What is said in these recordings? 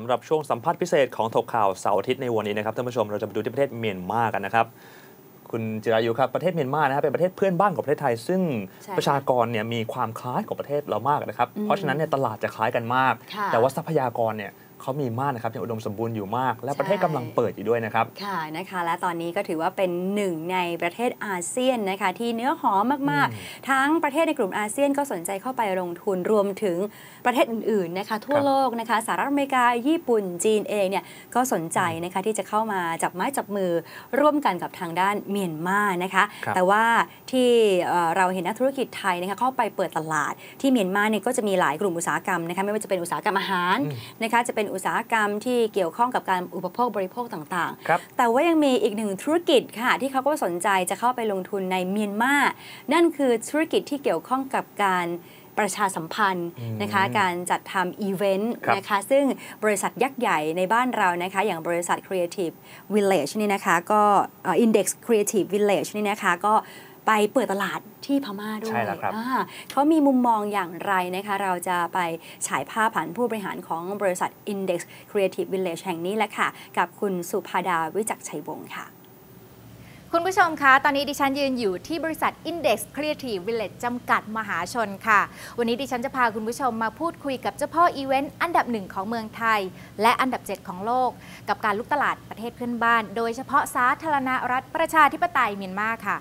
ำหรับช่วงสัมภาษณ์พิเศษของถกข่าวเสาร์อาทิตย์ในวันนี้นะครับท่านผู้ชมเราจะไปดูที่ประเทศเมียนมากันนะครับ คุณจิรายุครับประเทศเมียนมานะครับเป็นประเทศเพื่อนบ้านของประเทศไทย ซึ่งใช่ค่ะประชากรเนี่ยมีความคล้ายกับประเทศเรามากนะครับอืมเพราะฉะนั้นเนี่ยตลาดจะคล้ายกันมากค่ะแต่ว่าทรัพยากรเนี่ย เขามีมากนะครับยังอุดมสมบูรณ์อยู่มาก และประเทศใช่กำลังเปิดอยู่ด้วยนะครับ ค่ะนะคะ และตอนนี้ก็ถือว่าเป็นหนึ่งในประเทศอาเซียนนะคะที่เนื้อหอมมากอืมๆทั้งประเทศในกลุ่มอาเซียนก็สนใจเข้าไปลงทุนรวมถึงประเทศอื่นๆนะคะทั่วครับโลกนะคะสหรัฐอเมริกาญี่ปุ่นจีนเองเนี่ยก็สนใจนะคะที่จะเข้ามาจับไม้จับมือร่วมกันกับทางด้านเมียนมานะคะครับแต่ว่าที่เอ่อเราเห็นนักธุรกิจไทยนะคะเข้าไปเปิดตลาดที่เมียนมาเนี่ยก็จะมีหลายกลุ่มอุตสาหกรรมนะคะไม่ว่าจะเป็นอุตสาหกรรมอาหารอืมนะคะจะเป็นอุตสาหกรรมที่เกี่ยวข้องกับการอุปโภคบริโภคต่างๆครับแต่ว่ายังมีอีกหนึ่งธุรกิจค่ะ ที่เขาก็สนใจจะเข้าไปลงทุนในเมียนมา นั่นคือธุรกิจที่เกี่ยวข้องกับการประชาสัมพันธ์อืมนะคะการจัดทำอีเวนต์ครับนะคะซึ่งบริษัทยักษ์ใหญ่ในบ้านเรานะคะอย่างบริษัท Creative Village นี่นะคะก็เอ่อ Index Creative Village นี่นะคะก็ ไปเปิดตลาดที่พม่าด้วยใช่แล้วครับอ่าเขามีมุมมองอย่างไรนะคะ เราจะไปฉายภาพผ่านผู้บริหารของบริษัท Index Creative Village แห่งนี้แหละค่ะ กับคุณสุภาดาวิจักรชัยวงศ์ค่ะคุณผู้ชมคะ ตอนนี้ดิฉันยืนอยู่ที่บริษัท Index Creative Village จำกัดมหาชนค่ะ วันนี้ดิฉันจะพาคุณผู้ชมมาพูดคุยกับเจ้าพ่ออีเวนต์อันดับหนึ่งของเมืองไทย และอันดับ 7 ของโลก กับการลุกตลาดประเทศเพื่อนบ้าน โดยเฉพาะสาธารณรัฐประชาธิปไตยเมียนมาค่ะ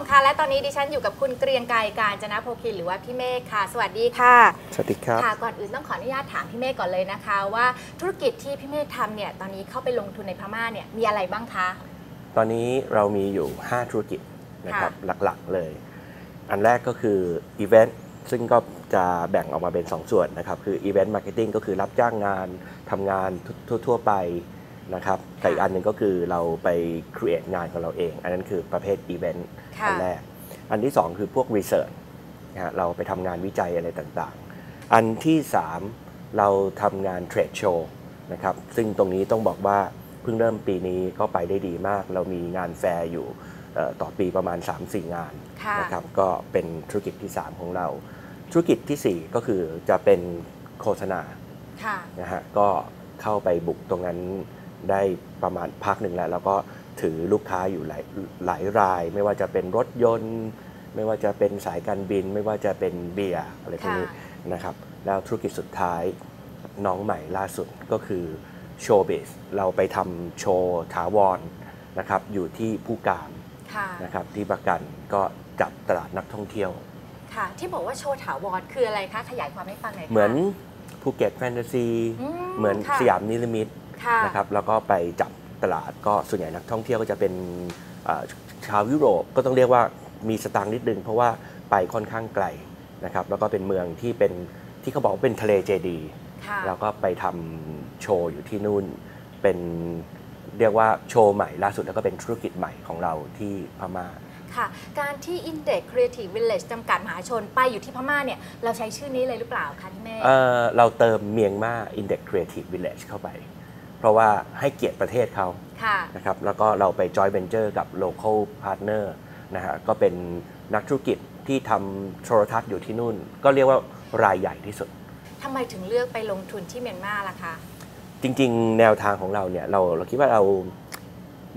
มคะและตอนนี้ดิฉันอยู่กับคุณเกรียงไกรการจนะโพคินหรือว่าพี่เมฆค่ะ สวัสดีค่ะ สวัสดีครับค่ะก่อนอื่นต้องขออนุญาตถามพี่เมฆก่อนเลยนะคะ ว่าธุรกิจที่พี่เมฆทำเนี่ยตอนนี้เข้าไปลงทุนในพม่าเนี่ยมีอะไรบ้างคะ ตอนนี้เรามีอยู่ 5 ธุรกิจนะครับหลักๆเลย อันแรกก็คืออีเวนต์ซึ่งก็จะแบ่งออกมาเป็น 2 ส่วนนะครับ คืออีเวนต์มาร์เก็ตติ้งก็คือรับจ้างงานทำงานทั่วๆไป นะครับแต่อีกอันหนึ่งก็คือเราไป create งานของเราเอง อันนั้นคือประเภทอีเวนต์ค่ะอันแรก อันที่ 2 คือพวก research นะฮะเราไปทำงานวิจัยอะไรต่างๆ อันที่ 3 เราทำงานเทรดโชว์นะครับซึ่งตรงนี้ต้องบอกว่าเพิ่งเริ่มปีนี้ก็ไปได้ดีมาก เรามีงานแฟร์อยู่เอ่อต่อปีประมาณ 3-4 งานค่ะนะครับก็เป็นธุรกิจที่ 3 ของเรา ธุรกิจทีสี่4 ก็คือจะเป็นโฆษณาค่ะนะฮะก็เข้าไปบุกตรงนั้น ได้ประมาณพักหนึ่งแล้ว แล้วก็ถือลูกค้าอยู่หลายหลายราย ไม่ว่าจะเป็นรถยนต์ ไม่ว่าจะเป็นสายการบิน ไม่ว่าจะเป็นเบียร์อะไรพวกนี้ค่ะนะครับ แล้วธุรกิจสุดท้ายน้องใหม่ล่าสุดก็คือโชว์เบสเราไปทำโชว์ถาวรนะครับอยู่ที่ผู้การค่ะนะครับที่ประกันก็จับตลาดนักท่องเที่ยวค่ะที่บอกว่าโชว์ถาวรคืออะไรคะ ขยายความให้ฟังหน่อยค่ะเหมือนภูเก็ตแฟนตาซีอืมเหมือนค่ะสยามนิรมิตค่ะ นะครับแล้วก็ไปจับตลาดก็ส่วนใหญ่นักท่องเที่ยวก็จะเป็นเอ่อชาวยุโรปก็ต้องเรียกว่ามีสตางค์นิดนึงเพราะว่าไปค่อนข้างไกลนะครับแล้วก็เป็นเมืองที่เป็นที่เขาบอกว่าเป็นทะเลเจดีย์ค่ะแล้วก็ไปทำโชว์อยู่ที่นู่นเป็นเรียกว่าโชว์ใหม่ล่าสุดแล้วก็เป็นธุรกิจใหม่ของเราที่พม่าค่ะ การที่ Index Creative Village จำกัดมหาชนไปอยู่ที่พม่าเนี่ย เราใช้ชื่อนี้เลยหรือเปล่าคะพี่เมฆเอ่อเราเติมเมียงมา Index Creative Village เข้าไป เพราะว่าให้เกียรติประเทศเขาค่ะ นะครับแล้วก็เราไป joint venture กับ local partner นะฮะก็เป็นนักธุรกิจที่ทำโทรทัศน์อยู่ที่นู่น ก็เรียกว่ารายใหญ่ที่สุด ทำไมถึงเลือกไปลงทุนที่เมียนมาล่ะคะ จริง ๆ แนวทางของเราเนี่ยเราเราคิดว่าเรา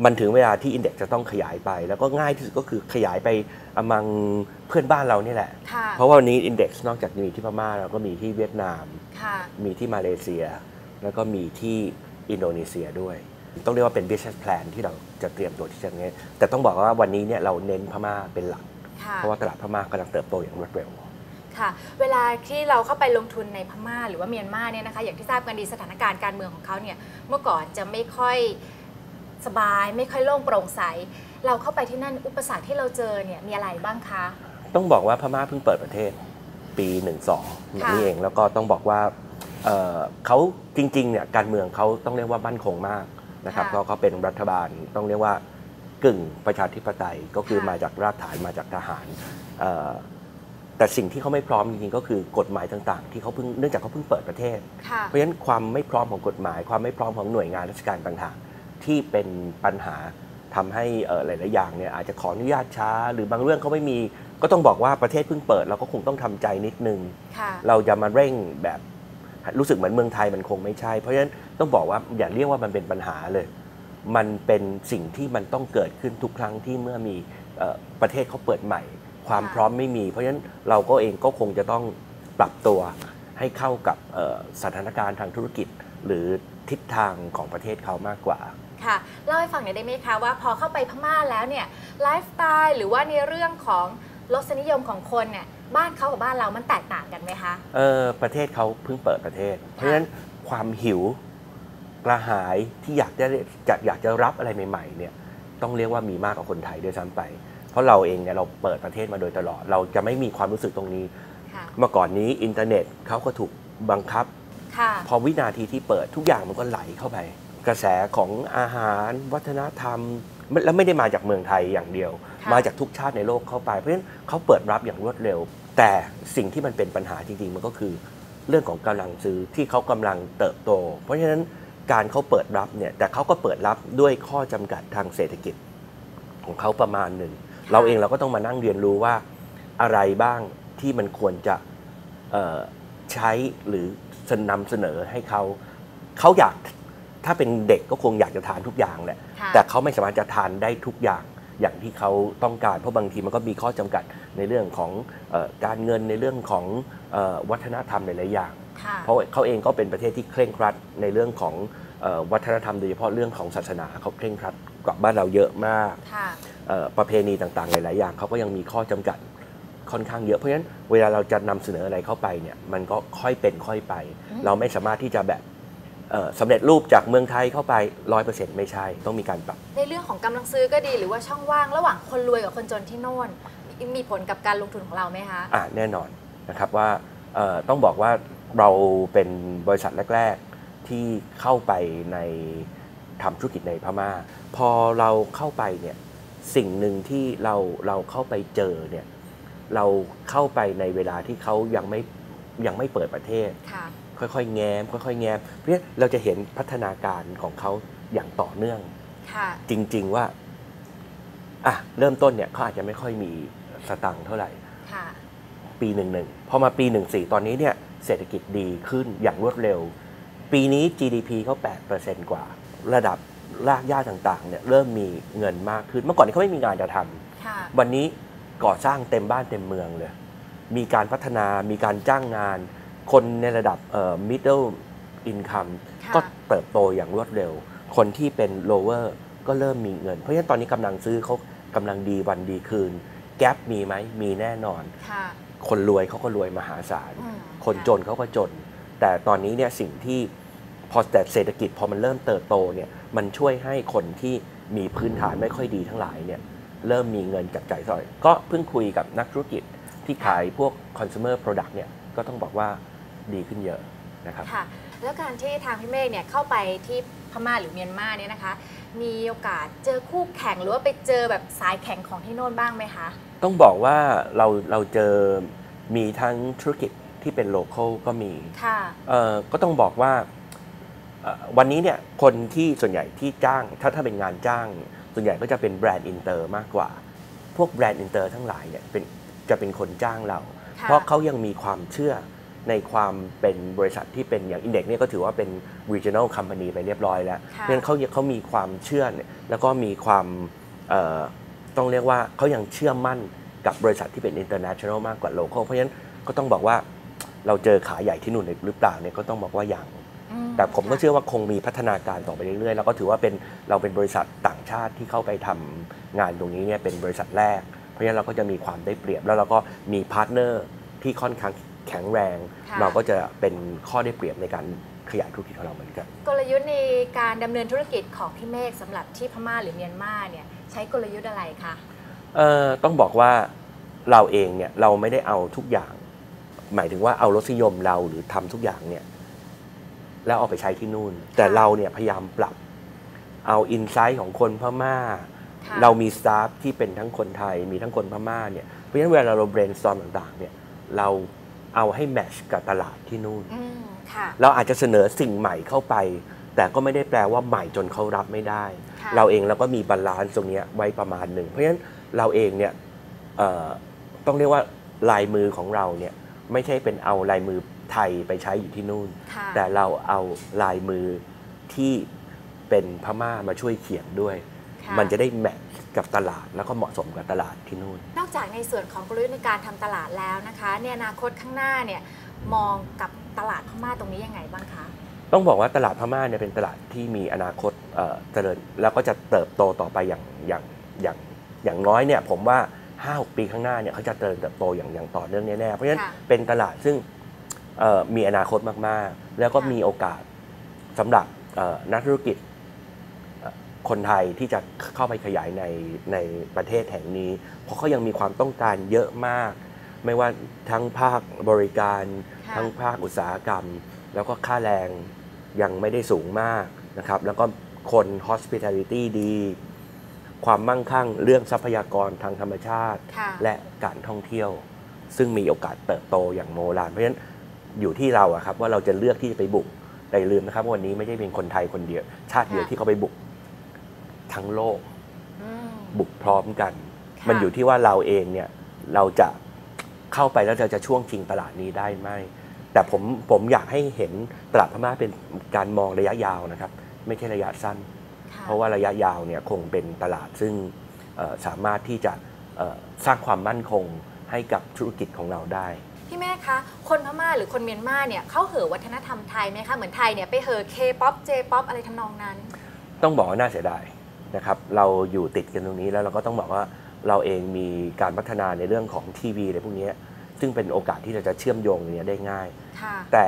มันถึงเวลาที่ Index จะต้องขยายไป แล้วก็ง่ายที่สุดก็คือขยายไปอมังเพื่อนบ้านเรานี่แหละ ค่ะ เพราะว่าวันนี้ Index นอกจากมีที่พม่าเราก็มีที่เวียดนาม ค่ะ มีที่มาเลเซีย แล้วก็มีที่ อินโดนีเซียด้วย ต้องเรียกว่าเป็น business plan ที่เราจะเตรียมตัวที่จะเนี้ยแต่ต้องบอกว่าวันนี้เนี่ยเราเน้นพม่าเป็นหลัก ค่ะเพราะว่าตลาดพม่ากำลังเติบโตอย่างรวดเร็ว ค่ะ เวลาที่เราเข้าไปลงทุนในพม่าหรือว่าเมียนมาเนี่ยนะคะ อย่างที่ทราบกันดีสถานการณ์การเมืองของเขาเนี่ยเมื่อก่อนจะไม่ค่อยสบาย ไม่ค่อยโล่งโปร่งใส เราเข้าไปที่นั่นอุปสรรคที่เราเจอเนี่ยมีอะไรบ้างคะ ต้องบอกว่าพม่าเพิ่งเปิดประเทศปี 12ค่ะนี่เองแล้วก็ต้องบอกว่า เอ่อเขาจริงๆเนี่ยการเมืองเขาต้องเรียกว่ามั่นคงมากนะครับค่ะก็เขาเป็นรัฐบาลต้องเรียกว่ากึ่งประชาธิปไตยก็คือค่ะมาจากรากฐานมาจากทหารเอ่อแต่สิ่งที่เขาไม่พร้อมจริงๆก็คือกฎหมายต่างๆ ที่เขาเพิ่งเนื่องจากเขาเพิ่งเปิดประเทศค่ะเพราะฉะนั้นความไม่พร้อมของกฎหมาย ความไม่พร้อมของหน่วยงานราชการต่างๆ ที่เป็นปัญหาทำให้เอ่อหลายๆอย่างเนี่ยอาจจะขออนุญาตช้า หรือบางเรื่องเขาไม่มีก็ต้องบอกว่าประเทศเพิ่งเปิด เราก็คงต้องทำใจนิดนึงค่ะเราจะมาเร่งแบบ รู้สึกเหมือนเมืองไทยมันคงไม่ใช่ เพราะฉะนั้นต้องบอกว่าอย่าเรียกว่ามันเป็นปัญหาเลย มันเป็นสิ่งที่มันต้องเกิดขึ้นทุกครั้งที่เมื่อมีออประเทศเขาเปิดใหม่ ความพร้อมไม่มี เพราะฉะนั้นเราก็เองก็คงจะต้องปรับตัวให้เข้ากับสถานการณ์ทางธุรกิจ หรือทิศทางของประเทศเขามากกว่าค่ะเล่าให้ฟังหน่อยได้ไหมคะว่าพอเข้าไปพม่าแล้วเนี่ยไลฟ์สไตล์หรือว่าในเรื่องของรสนิยมของคนเนี่ย บ้านเขากับบ้านเรามันแตกต่างกันไหมคะเออประเทศเขาเพิ่งเปิดประเทศ เพราะฉะนั้นความหิวกระหายที่อยากจะจะอยากจะรับอะไรใหม่ๆเนี่ยต้องเรียกว่ามีมากกว่าคนไทยด้วยซ้ำไป เพราะเราเองเนี่ยเราเปิดประเทศมาโดยตลอด เราจะไม่มีความรู้สึกตรงนี้ค่ะเมื่อก่อนนี้อินเทอร์เน็ตเขาก็ถูกบังคับค่ะพอวินาทีที่เปิดทุกอย่างมันก็ไหลเข้าไป กระแสของอาหาร วัฒนธรรม แล้วไม่ได้มาจากเมืองไทยอย่างเดียวค่ะมาจากทุกชาติในโลกเข้าไป เพราะฉะนั้นเขาเปิดรับอย่างรวดเร็ว แต่สิ่งที่มันเป็นปัญหาจริงๆ มันก็คือเรื่องของกำลังซื้อที่เขากำลังเติบโต เพราะฉะนั้นการเขาเปิดรับเนี่ยแต่เขาก็เปิดรับด้วยข้อจำกัดทางเศรษฐกิจของเขาประมาณหนึ่ง เราเองเราก็ต้องมานั่งเรียนรู้ว่าอะไรบ้างที่มันควรจะเอ่อใช้หรือนำเสนอให้เขาเขาอยากถ้าเป็นเด็กก็คงอยากจะทานทุกอย่างแหละค่ะแต่เขาไม่สามารถจะทานได้ทุกอย่าง อย่างที่เขาต้องการ เพราะบางทีมันก็มีข้อจำกัดในเรื่องของเออการเงินในเรื่องของเออวัฒนธรรมหลายๆอย่างค่ะเพราะเขาเองก็เป็นประเทศที่เคร่งครัดในเรื่องของเออวัฒนธรรมโดยเฉพาะเรื่องของศาสนาเขาเคร่งครัดกว่าบ้านเราเยอะมากค่ะเอ่อประเพณีต่างๆ หลาย ๆ อย่างเขาก็ยังมีข้อจำกัดค่อนข้างเยอะเพราะฉะนั้นเวลาเราจะนำเสนออะไรเข้าไปเนี่ยมันก็ค่อยเป็นค่อยไปอืมเราไม่สามารถที่จะแบบเอ่อ สำเร็จรูปจากเมืองไทยเข้าไปร้อยเปอร์เซ็นต์ไม่ใช่ ต้องมีการปรับ ในเรื่องของกำลังซื้อก็ดีหรือว่าช่องว่างระหว่างคนรวยกับคนจนที่โน่น มีมีผลกับการลงทุนของเราไหมคะอ่าแน่นอนนะครับว่าเอ่อต้องบอกว่าเราเป็นบริษัทแรก ๆ ที่เข้าไปในทำธุรกิจในพม่า พอเราเข้าไปเนี่ยสิ่งหนึ่งที่เราเราเข้าไปเจอเนี่ยเราเข้าไปในเวลาที่เขายังไม่ยังไม่เปิดประเทศ ค่ะค่อยๆ แง้มค่อยๆ แง้มเพราะฉะนั้นเราจะเห็นพัฒนาการของเขาอย่างต่อเนื่อง ค่ะ จริง ๆ ว่าอะเริ่มต้นเนี่ยเขาอาจจะไม่ค่อยมีสตังค์เท่าไหร่ ค่ะ ปีหนึ่งหนึ่งพอมาปีหนึ่งสี่ตอนนี้เนี่ยเศรษฐกิจดีขึ้นอย่างรวดเร็ว ปีนี้ GDP เขา8%กว่า ระดับรากหญ้าต่างๆเนี่ยเริ่มมีเงินมากขึ้น เมื่อก่อนนี้เขาไม่มีงานจะทำค่ะ วันนี้ก่อสร้างเต็มบ้านเต็มเมืองเลย มีการพัฒนา มีการจ้างงาน คนในระดับเอ่อ middle income ค่ะก็เติบโตอย่างรวดเร็ว คนที่เป็น lower ก็เริ่มมีเงิน เพราะฉะนั้นตอนนี้กำลังซื้อเขากำลังดีวันดีคืน แก p มีไหมมีแน่นอนค่ะคนรวยเขาก็รวยมหาศาลอืมคนจนเขาก็จน แต่ตอนนี้เนี่ยสิ่งที่พอแต่เศรษฐกิจพอมันเริ่มเติบโตเนี่ยมันช่วยให้คนที่มีพื้นฐานไม่ค่อยดีทั้งหลายเนี่ยเริ่มมีเงินจับจ่ายสอย ก็เพิ่งคุยกับนักธุรกิจที่ขายพวก consumer product เนี่ยก็ต้องบอกว่า ดีขึ้นเยอะนะครับค่ะแล้วการที่ทางพี่เมฆเนี่ยเข้าไปที่พม่าหรือเมียนมาเนี่ยนะคะ มีโอกาสเจอคู่แข่งหรือว่าไปเจอแบบสายแข่งของที่โน่นบ้างไหมคะ ต้องบอกว่าเราเราเจอมีทั้งธุรกิจที่เป็นโลเคอลก็มีค่ะเอ่อก็ต้องบอกว่าเอ่อวันนี้เนี่ยคนที่ส่วนใหญ่ที่จ้าง ถ้าถ้าเป็นงานจ้าง ส่วนใหญ่ก็จะเป็นแบรนด์อินเตอร์มากกว่า พวกแบรนด์อินเตอร์ทั้งหลายเนี่ยเป็นจะเป็นคนจ้างเราค่ะเพราะเขายังมีความเชื่อ ในความเป็นบริษัทที่เป็นอย่างอินเด็กเนี่ยก็ถือว่าเป็น regional company ไปเรียบร้อยแล้วค่ะเพราะฉะนั้นเขาเขามีความเชื่อเนี่ยแล้วก็มีความเอ่อต้องเรียกว่าเขายังเชื่อมั่นกับบริษัทที่เป็น international มากกว่า local เพราะฉะนั้นก็ต้องบอกว่าเราเจอขาใหญ่ที่นู่นหรือเปล่าเนี่ยก็ต้องบอกว่าอย่างอืแต่ผมก็ค่ะเชื่อว่าคงมีพัฒนาการต่อไปเรื่อยๆ แล้วก็ถือว่าเป็นเราเป็นบริษัทต่างชาติที่เข้าไปทำงานตรงนี้เนี่ยเป็นบริษัทแรก เพราะฉะนั้นเราก็จะมีความได้เปรียบแล้วเราก็มีพาร์ทเนอร์ที่ค่อนข้าง แข็งแรง ค่ะ เราก็จะเป็นข้อได้เปรียบในการขยายธุรกิจของเราเหมือนกัน กลยุทธ์ในการดำเนินธุรกิจของพี่เมฆสำหรับที่พม่าหรือเมียนมาเนี่ยใช้กลยุทธ์อะไรคะ เอ่อต้องบอกว่าเราเองเนี่ยเราไม่ได้เอาทุกอย่าง หมายถึงว่าเอารสนิยมเราหรือทำทุกอย่างเนี่ยแล้วเอาไปใช้ที่นู่น แต่เราเนี่ยพยายามปรับเอาอินไซต์ของคนพม่า ค่ะเรามีสตาฟที่เป็นทั้งคนไทยมีทั้งคนพม่าเนี่ยเพราะฉะนั้นเวลาเรา brainstorm ต่างๆเนี่ยเรา เอาให้แมชกับตลาดที่นู่น อืมค่ะ เราอาจจะเสนอสิ่งใหม่เข้าไป แต่ก็ไม่ได้แปลว่าใหม่จนเขารับไม่ได้ ค่ะ เราเองเราก็มีบาลานซ์ตรงเนี้ยไว้ประมาณหนึ่ง เพราะฉะนั้นเราเองเนี่ยเอ่อต้องเรียกว่าลายมือของเราเนี่ยไม่ใช่เป็นเอาลายมือไทยไปใช้อยู่ที่นู่น ค่ะแต่เราเอาลายมือที่เป็นพม่ามาช่วยเขียนด้วย ค่ะมันจะได้แมท กับตลาดแล้วก็เหมาะสมกับตลาดที่นู่น นอกจากในส่วนของกลยุทธ์ในการทำตลาดแล้วนะคะในอนาคตข้างหน้าเนี่ยมองกับตลาดพม่าตรงนี้ยังไงบ้างคะต้องบอกว่าตลาดพม่าเนี่ยเป็นตลาดที่มีอนาคตเอ่อเจริญแล้วก็จะเติบโตต่อไปอย่างอย่างอย่างอย่างน้อยเนี่ยผมว่า 5-6 ปีข้างหน้าเนี่ยเขาจะเจริญเติบโตอย่างอย่างต่อเนื่องแน่ๆเพราะฉะนั้นค่ะเป็นตลาดซึ่งเอ่อมีอนาคตมากๆ แล้วก็ค่ะมีโอกาสสำหรับเอ่อนักธุรกิจเอ่อ คนไทยที่จะเข้าไปขยายในในประเทศแห่งนี้ เพราะเขายังมีความต้องการเยอะมาก ไม่ว่าทั้งภาคบริการค่ะทั้งภาคอุตสาหกรรม แล้วก็ค่าแรงยังไม่ได้สูงมากนะครับ แล้วก็คน hospitality ดี ความมั่งคั่งเรื่องทรัพยากรทางธรรมชาติค่ะและการท่องเที่ยว ซึ่งมีโอกาสเติบโตอย่างโมลานเพราะฉะนั้นอยู่ที่เราอะครับว่าเราจะเลือกที่จะไปบุกแต่อย่าลืมนะครับว่าวันนี้ไม่ใช่เป็นคนไทยคนเดียว ชาติเดียวค่ะที่เขาไปบุก ทั้งโลกอืมบุกพร้อมกันค่ะมันอยู่ที่ว่าเราเองเนี่ยเราจะเข้าไปแล้วเราจะช่วงชิงตลาดนี้ได้ไหมแต่ผมผมอยากให้เห็นตลาดพม่าเป็นการมองระยะยาวนะครับ ไม่ใช่ระยะสั้นค่เพราะว่าระยะยาวเนี่ยคงเป็นตลาดซึ่งเอ่อสามารถที่จะเอ่อสร้างความมั่นคงให้กับธุรกิจของเราได้พี่แม่คะ คนพม่าหรือคนเมียนมาเนี่ยเขาเหอวัฒนธรรมไทยไหมคะ เหมือนไทยเนี่ยไปเหอเคป๊อปเจป๊อปอะไรทำนองนั้น ต้องบอกว่าน่าเสียดาย นะครับเราอยู่ติดกันตรงนี้แล้วเราก็ต้องบอกว่าเราเองมีการพัฒนาในเรื่องของทีวีอะไรพวกนี้ซึ่งเป็นโอกาสที่เราจะเชื่อมโยงอย่างเนี้ยได้ง่ายค่ะแต่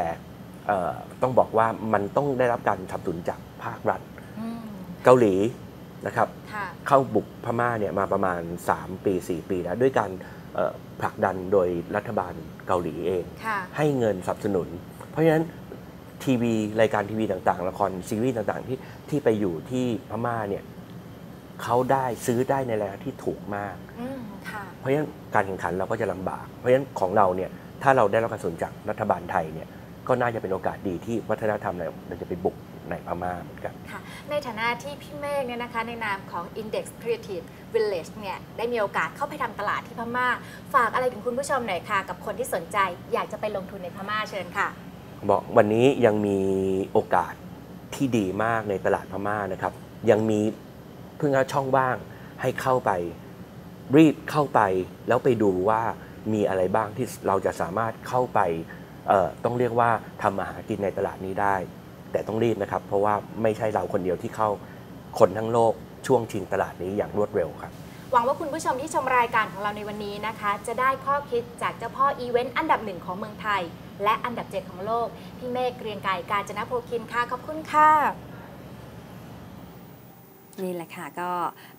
เอ่อต้องบอกว่ามันต้องได้รับการสนับสนุนจากภาครัฐอืมเกาหลีนะครับค่ะเข้าบุกพม่าเนี่ยมาประมาณ 3 ปี 4 ปีแล้วด้วยการเอ่อผลักดันโดยรัฐบาลเกาหลีเองค่ะให้เงินสนับสนุน เพราะฉะนั้นทีวีรายการทีวีต่างๆ ละครซีรีส์ต่างๆ ที่ที่ไปอยู่ที่พม่าเนี่ย เขาได้ซื้อได้ในราคาที่ถูกมาก อืมค่ะ เพราะฉะนั้นการแข่งขันเราก็จะลำบาก เพราะฉะนั้นของเราเนี่ยถ้าเราได้รับการสนับสนุนจากรัฐบาลไทยเนี่ยก็น่าจะเป็นโอกาสดีที่วัฒนธรรมเราเราจะไปบุกในพม่าเหมือนกัน ค่ะในฐานะที่พี่เมฆเนี่ยนะคะในนามของ Index Creative Village เนี่ยได้มีโอกาสเข้าไปทำตลาดที่พม่า ฝากอะไรถึงคุณผู้ชมหน่อยค่ะ กับคนที่สนใจอยากจะไปลงทุนในพม่าเชิญค่ะ บอกวันนี้ยังมีโอกาสที่ดีมากในตลาดพม่านะครับ ยังมี เพิ่งเอาช่องว่างให้เข้าไป รีบเข้าไป แล้วไปดูว่ามีอะไรบ้างที่เราจะสามารถเข้าไปต้องเรียกว่าทำอาหากินในตลาดนี้ได้ แต่ต้องรีบนะครับ เพราะว่าไม่ใช่เราคนเดียวที่เข้าคนทั้งโลกช่วงชิงตลาดนี้อย่างรวดเร็วครับหวังว่าคุณผู้ชมที่ชมรายการของเราในวันนี้นะคะ จะได้ข้อคิดจากเจ้าพ่ออีเวนต์อันดับหนึ่งของเมืองไทย และอันดับ7ของโลก พี่เมฆเกรียงไก่การจนโพคินค่ะขอบคุณค่ะ นี่แหละค่ะ ก็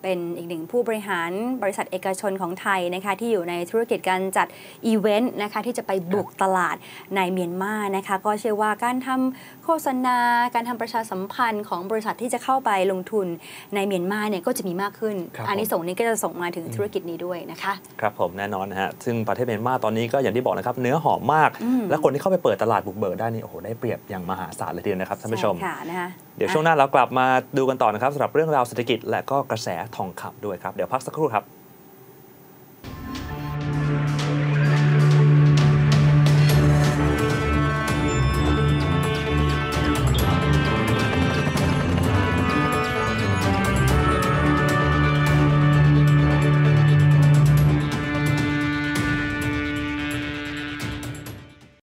เป็นอีกหนึ่งผู้บริหารบริษัทเอกชนของไทยนะคะที่อยู่ในธุรกิจการจัดอีเวนต์นะคะที่จะไปบุกตลาดในเมียนมานะคะ ก็เชื่อว่าการทำโฆษณา การทำประชาสัมพันธ์ของบริษัทที่จะเข้าไปลงทุนในเมียนมาเนี่ยก็จะมีมากขึ้นครับอันนี้ส่งส์นี้ก็จะส่งมาถึงธุรกิจนี้ด้วยนะคะ ครับผมแน่นอนนะฮะซึ่งประเทศเมียนมาตอนนี้ก็อย่างที่บอกนะครับเนื้อหอมมากอืมและคนที่เข้าไปเปิดตลาดบุกเบิกได้นี่โอ้โหได้เปรียบอย่างมหาศาลเลยทีเดียวนะครับท่านผู้ชมใค่ะนะคะ เดี๋ยวช่วงหน้าเรากลับมาดูกันต่อนะครับสำหรับเรื่องราวเศรษฐกิจและก็กระแสทองคำด้วยครับ เดี๋ยวพักสักครู่ครับ